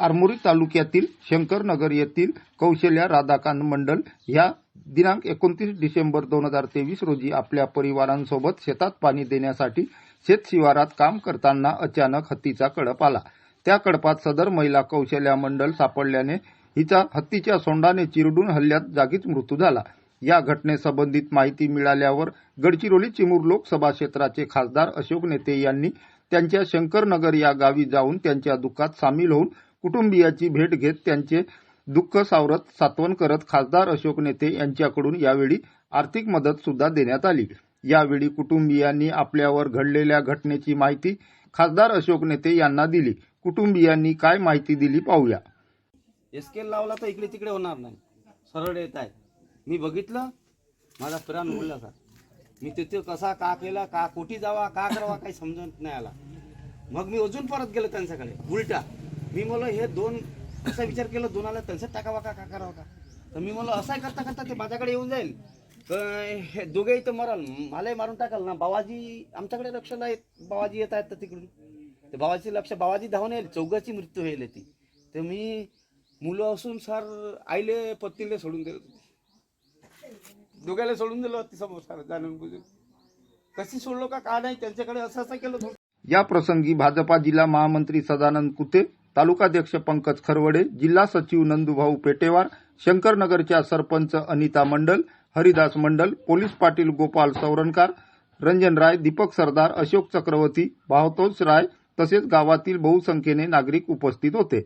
आरमोरी तालुक्यातील शंकरनगर येथील कौशल्या राधाकांत मंडल ह्या दिनांक एकोणतीस डिसेंबर दोन हजार तेवीस रोजी आपल्या परिवारांसोबत शेतात पाणी देण्यासाठी शेतशिवारात काम करताना अचानक हत्तीचा कळप आला. त्या कळपात सदर महिला कौशल्या मंडल सापडल्याने हिचा हत्तीच्या सोंडाने चिरडून हल्ल्यात जागीच मृत्यू झाला. या घटनेसंबंधित माहिती मिळाल्यावर गडचिरोली चिमूर लोकसभा क्षेत्राचे खासदार अशोक नेते यांनी त्यांच्या शंकरनगर या गावी जाऊन त्यांच्या दुःखात सामील होऊन कुटुंबियाची भेट घेत त्यांचे दुःख सावरत सात्वन करत खासदार अशोक नेते यांच्याकडून यावेळी आर्थिक मदत सुद्धा देण्यात आली. यावेळी कुटुंबियांनी आपल्यावर घडलेल्या घटनेची माहिती खासदार अशोक नेते यांना दिली. कुटुंबियांनी काय माहिती दिली पाहूया. एस्केल लावला तर इकडे तिकडे होणार नाही. सरळ येत आहे. मी बघितलं माझा प्राण उडला सर मी तिथे कसा का केला का कोठी जावा का करावा काही समजत नाही आला. मग मी अजून परत गेलो त्यांच्याकडे. उलटा. मी मला हे दोन असा विचार केला दोनाला त्यांच्यात टाकावा का का करावा का? तर मी मला असा करता करता ते माझ्याकडे येऊन जाईल. तर हे दोघे इथं मराल मलाही मारून टाकाल ना बाबाजी आमच्याकडे लक्षला येत बाबाजी येत आहेत तर तिकडून. ते बावाजी लक्ष बाबाजी धावून येईल चौघाची मृत्यू होईल ती. तर मी मुलं असून सर आईले पत्नीले सोडून दिलं. दोघायला सोडून दिलं होती समोर सर जाणून बुजून. कशी सोडलो का का नाही त्यांच्याकडे असं असं केलं. या प्रसंगी भाजपा जिल्हा महामंत्री सदानंद कुते तालुकाध्यक्ष पंकज खरवडे जिल्हा सचिव नंदुभाऊ पेटेवार शंकरनगरच्या सरपंच अनिता मंडल हरिदास मंडल पोलीस पाटील गोपाल सौरणकार रंजन राय दीपक सरदार अशोक चक्रवर्ती भावतोष राय तसेच गावातील बहुसंख्येने नागरिक उपस्थित होते.